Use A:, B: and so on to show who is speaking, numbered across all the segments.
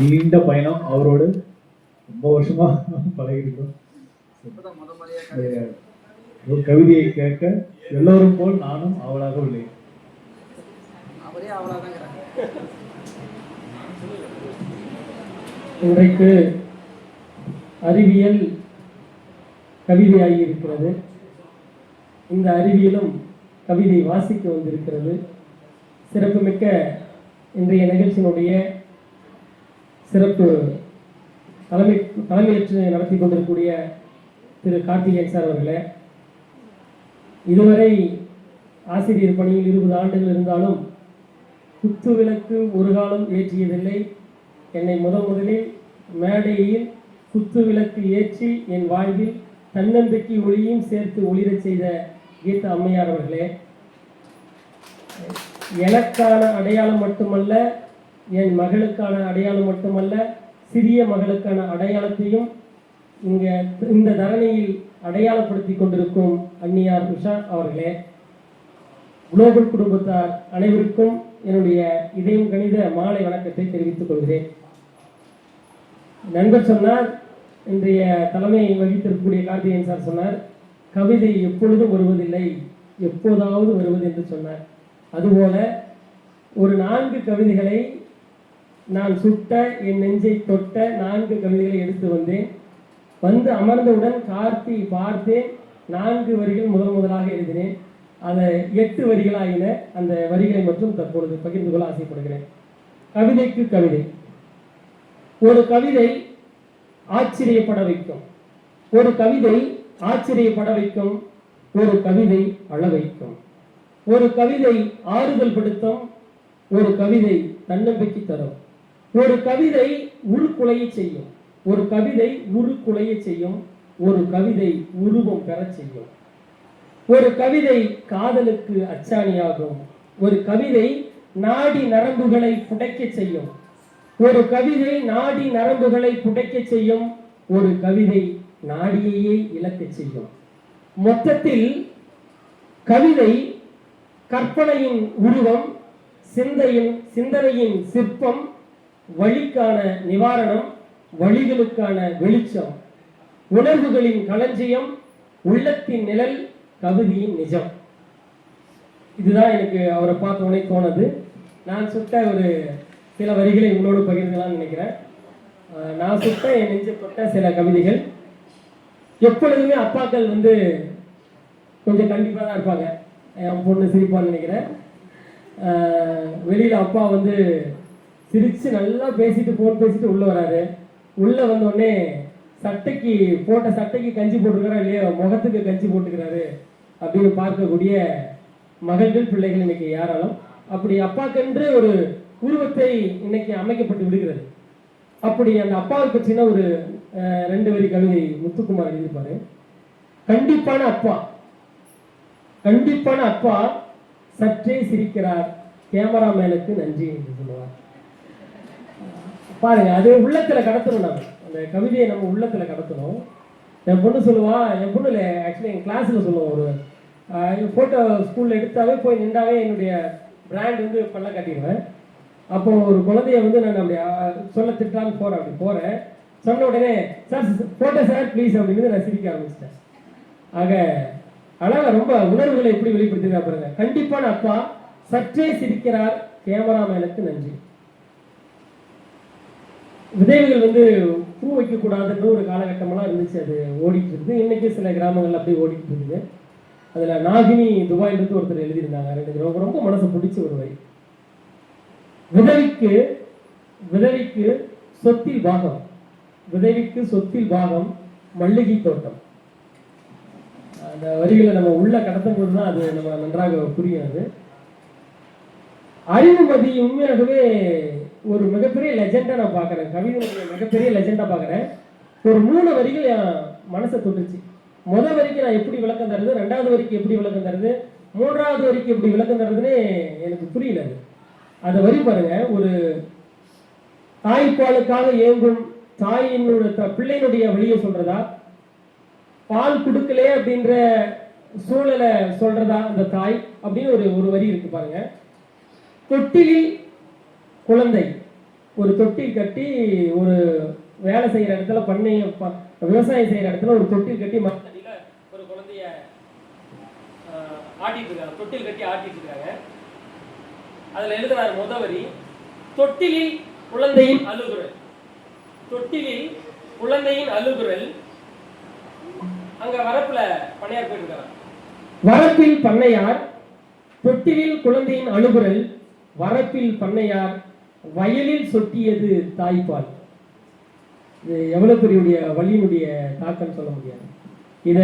A: நீண்ட பயணம் அவரோடு ரொம்ப வருஷமா பழகிருக்கோம் ஒரு கவிதையை கேட்க எல்லோரும் போல் நானும் அவளாக
B: அவ்வளோதாங்கிறாங்க
C: இன்றைக்கு அறிவியல் கவிதையாகி இருக்கிறது இந்த அறிவியலும் கவிதை வாசிக்க வந்திருக்கிறது. சிறப்புமிக்க இன்றைய நிகழ்ச்சியினுடைய சிறப்பு தலைமை தலைமையேற்று நடத்தி கொண்டிருக்கக்கூடிய திரு கார்த்திகேயன் சார் அவர்களே இதுவரை ஆசிரியர் பணியில் இருபது ஆண்டுகள் இருந்தாலும் குத்து விளக்கு ஒரு காலம் ஏற்றியதில்லை. என்னை முதன் முதலில் மேடையில் குத்து விளக்கு ஏற்றி என் வாழ்வில் தன்னம்பிக்கை ஒளியும் சேர்த்து ஒளிரச் செய்த கீதா அம்மையார் அவர்களே எனக்கான அடையாளம் மட்டுமல்ல என் மகளுக்கான அடையாளம் மட்டுமல்ல சிறிய மகளுக்கான அடையாளத்தையும் இங்க இந்த தரணியில் அடையாளப்படுத்தி கொண்டிருக்கும் அன்னியார் உஷா அவர்களே குளோபல் குடும்பத்தார் அனைவருக்கும் என்னுடைய இதயம் கணித மாலை வணக்கத்தை தெரிவித்துக் கொள்கிறேன். நண்பர் சொன்னார் இன்றைய தலைமை வகித்திருக்கக்கூடிய கார்த்திகேயன் சார் சொன்னார் கவிதை எப்பொழுதும் வருவதில்லை எப்போதாவது வருவது என்று சொன்னார். அதுபோல ஒரு நான்கு கவிதைகளை நான் சுட்ட என் நெஞ்சை தொட்ட நான்கு கவிதைகளை எடுத்து வந்தேன். வந்து அமர்ந்தவுடன் கார்த்தி பார்த்தேன் நான்கு வரிகள் முதல் முதலாக எழுதினேன். அதை எட்டு வரிகளாயின அந்த வரிகளை மட்டும் தற்பொழுது பகிர்ந்து கொள்ள ஆசைப்படுகிறேன். கவிதைக்கு கவிதை. ஒரு கவிதை ஆச்சரியப்பட வைக்கும். ஒரு கவிதை ஆச்சரியப்பட வைக்கும். ஒரு கவிதை அழ வைக்கும். ஒரு கவிதை ஆறுதல் படுத்தும். ஒரு கவிதை தன்னம்பிக்கை தரும். ஒரு கவிதை உருக்குலையை செய்யும். ஒரு கவிதை உருக்குலையை செய்யும். ஒரு கவிதை உருவம் பெறச் செய்யும். ஒரு கவிதை காதலுக்கு அச்சாணியாகும். ஒரு கவிதை நாடி நரம்புகளை புடைக்கச் செய்யும். ஒரு கவிதை நாடி நரம்புகளை புடைக்கச் செய்யும். ஒரு கவிதை நாடியையே இழக்கச் செய்யும். மொத்தத்தில் கவிதை கற்பனையின் உருவம் சிந்தையின் சிந்தனையின் சிற்பம் வழிக்கான நிவாரணம் வழிகளுக்கான வெளிச்சம் உணர்வுகளின் களஞ்சியம் உள்ளத்தின் நிழல் கவிதையின் நிஜம். இதுதான் எனக்கு அவரை பார்த்த உடனே தோணுது. நான் சுட்ட ஒரு சில வரிகளை உங்களோடு பகிர்ந்தலாம்னு நினைக்கிறேன். நான் சுட்ட என் நெஞ்சப்பட்ட சில கவிதைகள். எப்பொழுதுமே அப்பாக்கள் வந்து கொஞ்சம் கண்டிப்பாக தான் இருப்பாங்க. என் பொண்ணு சிரிப்பான்னு நினைக்கிறேன். வெளியில் அப்பா வந்து சிரிச்சு நல்லா பேசிட்டு போன் பேசிட்டு உள்ள வராரு. உள்ள வந்த உடனே சட்டைக்கு போட்ட சட்டைக்கு கஞ்சி போட்டுருக்கிறா இல்லையோ? முகத்துக்கு கஞ்சி போட்டுக்கிறாரு அப்படின்னு பார்க்கக்கூடிய மகள்கள் பிள்ளைகள் இன்னைக்கு யாராலும். அப்படி அப்பாக்கென்று ஒரு உருவத்தை இன்னைக்கு அமைக்கப்பட்டு விடுகிறது. அப்படி அந்த அப்பாவை பற்றின ஒரு அஹ், ரெண்டு வரி கவிதை முத்துக்குமார் எழுதியிருப்பாரு. கண்டிப்பான அப்பா கண்டிப்பான அப்பா சற்றே சிரிக்கிறார். கேமராமேனுக்கு நன்றி என்று சொல்லுவார். பாருங்க அது உள்ளத்துல கடத்தணும் நம்ம. அந்த கவிதையை நம்ம உள்ளத்துல கடத்தணும். என் பொண்ணு சொல்லுவா என் பொண்ணு இல்லை ஆக்சுவலி என் கிளாஸ்ல சொல்லுவோம் ஒரு ஃபோட்டோ ஸ்கூல்ல எடுத்தாவே போய் நின்றாவே என்னுடைய பிராண்ட் வந்து பண்ண காட்டிடுவேன். அப்போ ஒரு குழந்தைய வந்து நான் அப்படி சொல்ல திட்டான்னு போறேன் அப்படி போறேன். சொன்ன உடனே சார் போட்டோ சார் ப்ளீஸ் அப்படின்னு நான் சிரிக்க ஆரம்பிச்சிட்டேன். ஆக அழகா ரொம்ப உணர்வுகளை எப்படி வெளிப்படுத்தினா பாருங்க. கண்டிப்பான அப்பா சற்றே சிரிக்கிறார் கேமராமேனுக்கு நன்றி. விதைகள் வந்து பூ வைக்கக்கூடாதுன்ற ஒரு காலகட்டமெல்லாம் இருந்துச்சு. அது ஓடிட்டு இருக்குது இன்னைக்கு சில கிராமங்கள்ல அப்படியே ஓடிட்டு இருக்குது. அதுல நாகினி துபாயிலிருந்து ஒருத்தர் எழுதியிருந்தாங்க. ரெண்டு ரொம்ப ரொம்ப மனசு பிடிச்ச ஒரு வரி. விதவிக்கு விதவிக்கு சொத்தில் பாகம். விதவிக்கு சொத்தில் பாகம் மல்லிகை தோட்டம். அந்த வரிகளை நம்ம உள்ள கடத்தும் போது தான் அது நம்ம நன்றாக புரியும் அது. அறிவுமதி உண்மையாகவே ஒரு மிகப்பெரிய லெஜெண்டா நான் பார்க்குறேன். கவிதையுடைய மிகப்பெரிய லெஜெண்டா பார்க்குறேன். ஒரு மூணு வரிகள் என் மனசை தொட்டுச்சு. முதல் வரிக்கு நான் எப்படி விளக்கம் தருது ரெண்டாவது வரிக்கு எப்படி விளக்கம் தருது மூன்றாவது வரிக்கு எப்படி விளக்கம் தருதுன்னு எனக்கு புரியல அது. அந்த வரி பாருங்க ஒரு தாய்ப்பாலுக்காக ஏங்கும் தாயினுடைய த- பிள்ளையினுடைய வழியை சொல்றதா? பால் கொடுக்கலையே அப்படின்ற சூழலை சொல்றதா அந்த தாய்? அப்படின்னு ஒரு ஒரு வரி இருக்கு பாருங்க. தொட்டிலில் குழந்தை. ஒரு தொட்டில் கட்டி ஒரு வேலை செய்யற இடத்துல பண்ணை ப- விவசாயம் செய்யற இடத்துல ஒரு தொட்டில் கட்டி மரத்தடியில ஒரு குழந்தைய ஆட்டிட்டு இருக்காங்க. தொட்டில் கட்டி ஆட்டிட்டு இருக்காங்க. அதுல எழுதுறாரு முதவரி தொட்டிலில் குழந்தையின் அழுகுரல். தொட்டிலில் குழந்தையின் அழுகுரல். அங்க வரப்புல பண்ணையார் போயிருக்காங்க வரப்பில் பண்ணையார் தொட்டிலில் குழந்தையின் அழுகுரல் வரப்பில் பண்ணையார் வயலில் சொட்டியது தாய்ப்பால். இது எவ்வளவு பெரிய வழியினுடைய தாக்கம் சொல்ல முடியாது. இத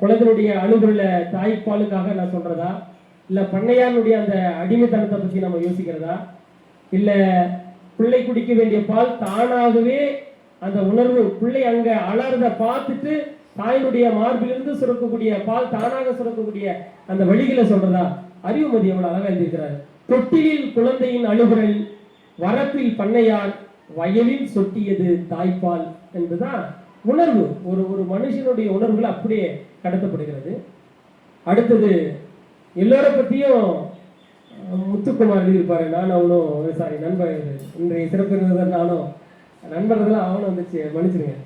C: குழந்தையுடைய அழுகுரல தாய்ப்பாலுக்காக நான் சொல்றதா? இல்ல பண்ணையானுடைய அந்த அடிமைத்தனத்தை பத்தி நம்ம யோசிக்கிறதா? இல்ல பிள்ளை குடிக்க வேண்டிய பால் தானாகவே அந்த உணர்வு பிள்ளை அங்க அலறத பார்த்துட்டு தாயினுடைய மார்பிலிருந்து சுரக்கக்கூடிய பால் தானாக சுரக்கக்கூடிய அந்த வழிகளை சொல்றதா? அறிவுமதி எவ்வளவு அழகா எழுதியிருக்கிறார். தொட்டிலில் குழந்தையின் அழுகுரல் வரப்பில் பண்ணையார் வயலில் சொட்டியது தாய்ப்பால் என்பதுதான் உணர்வு. ஒரு ஒரு மனுஷனுடைய உணர்வுகள் அப்படியே கடத்தப்படுகிறது. அடுத்தது எல்லோரை பற்றியும் முத்துக்குமார் எழுதியிருப்பாரு நான் அவனும் சாரி நண்பர். இன்றைய சிறப்பு விருந்தினர் நானும் நண்பர்கள்லாம் அவனும் வந்துச்சு. மன்னிச்சிருங்க.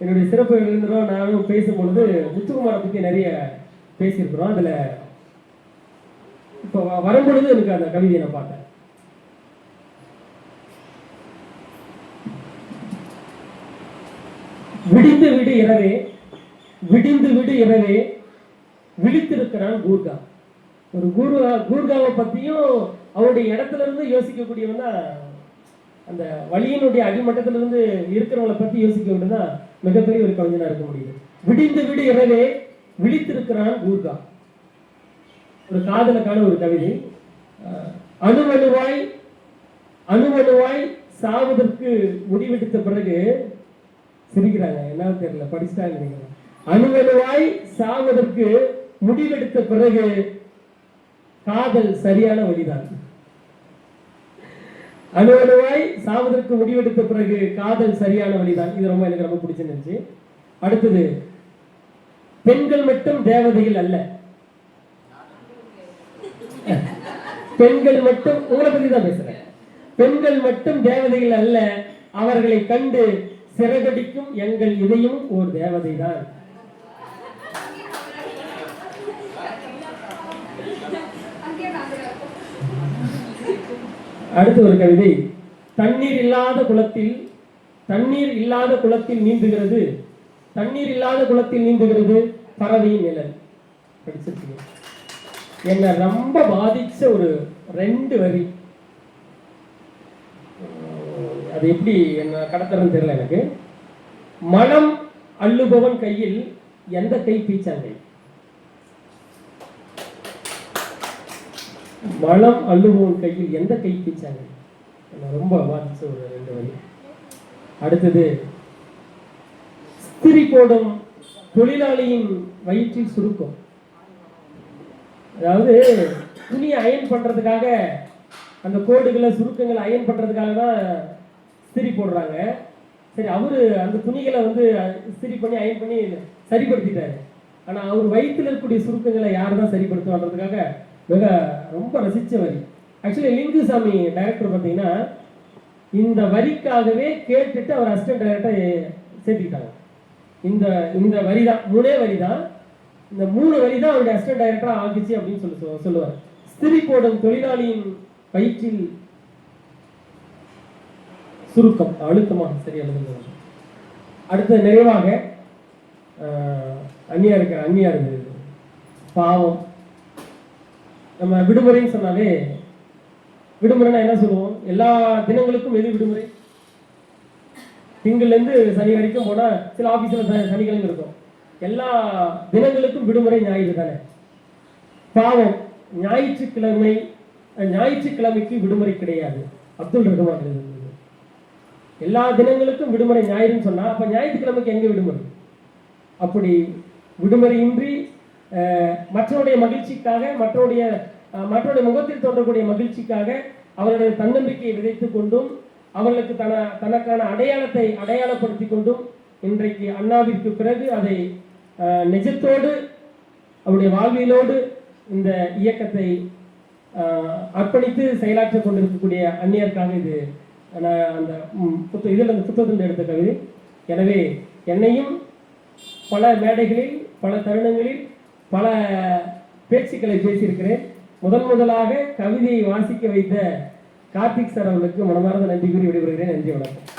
C: என்னுடைய சிறப்பு விருந்தினரும் நானும் பேசும்பொழுது முத்துக்குமாரை பற்றி நிறைய பேசியிருக்கிறோம். அதில் இப்போ வரும்பொழுது எனக்கு அந்த கவிதையை நான் பார்த்தேன். விடிந்து விடு இரவே விடிந்து விடு இரவே விழித்திருக்கிறான் கூர்கா. ஒரு கூர்கா கூர்காவை பத்தியும் அவருடைய இடத்துல இருந்து யோசிக்கக்கூடியவன் தான் அந்த வழியினுடைய அடிமட்டத்துல இருந்து இருக்கிறவங்களை பத்தி யோசிக்க வேண்டியதான் மிகப்பெரிய ஒரு கவிஞனா இருக்க முடியுது. விடிந்து விடு இரவே விழித்திருக்கிறான் கூர்கா. ஒரு காதலுக்கான ஒரு கவிதை. அணுவணுவாய் அணுவணுவாய் சாவதற்கு முடிவெடுத்த பிறகு சிரிக்கிறாங்க. என்னன்னு தெரியல. படிச்சுட்டாங்க நினைக்கிறேன் அணுவணுவாய் சாவதற்கு முடிவெடுத்த பிறகு காதல் சரியான வழிதான். அணுவணுவாய் சாவதற்கு முடிவெடுத்த பிறகு காதல் சரியான வழிதான். இது ரொம்ப எனக்கு ரொம்ப பிடிச்சிருந்துச்சு அடுத்தது பெண்கள் மட்டும் தேவதைகள் அல்ல. பெண்கள் மட்டும் உங்களை பத்தி தான் பேசுறேன். பெண்கள் மட்டும் தேவதைகள் அல்ல. அவர்களை கண்டு சிறகடிக்கும் எங்கள் இதயம் ஓர் தேவதை தான். அடுத்து ஒரு கவிதை. தண்ணீர் இல்லாத குளத்தில் தண்ணீர் இல்லாத குளத்தில் நீந்துகிறது. தண்ணீர் இல்லாத குளத்தில் நீந்துகிறது பறவையின் நிழல். படிச்சிருக்கீங்க. என்னை ரொம்ப பாதிச்ச ஒரு ரெண்டு வரி. அது எப்படி என்ன கடத்துறதுன்னு தெரியல எனக்கு. மனம் அள்ளுபவன் கையில் எந்த கை பீச்சாங்கை? மனம் அள்ளுபவன் கையில் எந்த கை பீச்சாங்கை? ரொம்ப பாதிச்ச ஒரு ரெண்டு வரி அடுத்தது ஸ்திரி போடும் தொழிலாளியின் வயிற்றில் சுருக்கம். அதாவது துணியை அயன் பண்றதுக்காக அந்த கோடுகளை சுருக்கங்களை அயன் பண்றதுக்காக தான் ஸ்திரி போடுறாங்க. சரி அவரு அந்த துணிகளை வந்து ஸ்திரி பண்ணி அயன் பண்ணி சரிப்படுத்திட்டாரு. ஆனா அவர் வயிற்றுல இருக்கக்கூடிய சுருக்கங்களை யார் தான் சரிப்படுத்துவான்றதுக்காக மிக ரொம்ப ரசிச்ச வரி. ஆக்சுவலி லிங்குசாமி டைரக்டர் பார்த்தீங்கன்னா இந்த வரிக்காகவே கேட்டுட்டு அவர் அசிஸ்டன்ட் டைரக்டர் சேர்த்துக்கிட்டாங்க. இந்த இந்த வரி தான் மூணே வரி தான் இந்த மூணு வரி தான் அவருடைய அசிஸ்டன்ட் டைரக்டராக ஆகிச்சு அப்படின்னு சொல்லி சொல்லுவார். ஸ்திரி போடும் தொழிலாளியின் வயிற்றில் சுருக்கம் அழுத்தமாக சரி எழுதுங்க. அடுத்த நிறைவாக ஆஹ், அந்நியா இருக்கிற அந்நியா இருந்தது பாவம். நம்ம விடுமுறைன்னு சொன்னாலே விடுமுறைனா என்ன சொல்லுவோம்? எல்லா தினங்களுக்கும் எது விடுமுறை? திங்கள்ல இருந்து சனி வரைக்கும் போனால் சில ஆஃபீஸில் ச- சனிக்கிழமை இருக்கும். எல்லா தினங்களுக்கும் விடுமுறை ஞாயிறு தானே? பாவம். ஞாயிற்றுக்கிழமை ஞாயிற்றுக்கிழமைக்கு விடுமுறை கிடையாது. அப்துல் ரகுமான் எழுதினது. எல்லா தினங்களுக்கும் விடுமுறை ஞாயிறுன்னு சொன்னால் அப்போ ஞாயிற்றுக்கிழமைக்கு எங்கே விடுமுறை? அப்படி விடுமுறையின்றி மற்றவருடைய மகிழ்ச்சிக்காக மற்றவருடைய மற்றவருடைய முகத்தில் தோன்றக்கூடிய மகிழ்ச்சிக்காக அவருடைய தன்னம்பிக்கையை விதைத்து கொண்டும் அவர்களுக்கு தன தனக்கான அடையாளத்தை அடையாளப்படுத்தி கொண்டும் இன்றைக்கு அண்ணாவிற்கு பிறகு அதை நிஜத்தோடு அவருடைய வாழ்வியலோடு இந்த இயக்கத்தை அர்ப்பணித்து செயலாற்றிக் கொண்டிருக்கக்கூடிய அந்நியருக்காக இது அந்த புத்த இதில் அந்த புத்தகத்தில் எடுத்த கவிதை. எனவே என்னையும் பல மேடைகளில் பல தருணங்களில் பல பேச்சுக்களை பேசியிருக்கிறேன். முதன் முதலாக கவிதையை வாசிக்க வைத்த கார்த்திக் சார் அவர்களுக்கு மனமார்ந்த நன்றி கூறி விடைபெறுகிறேன். நன்றி வணக்கம்.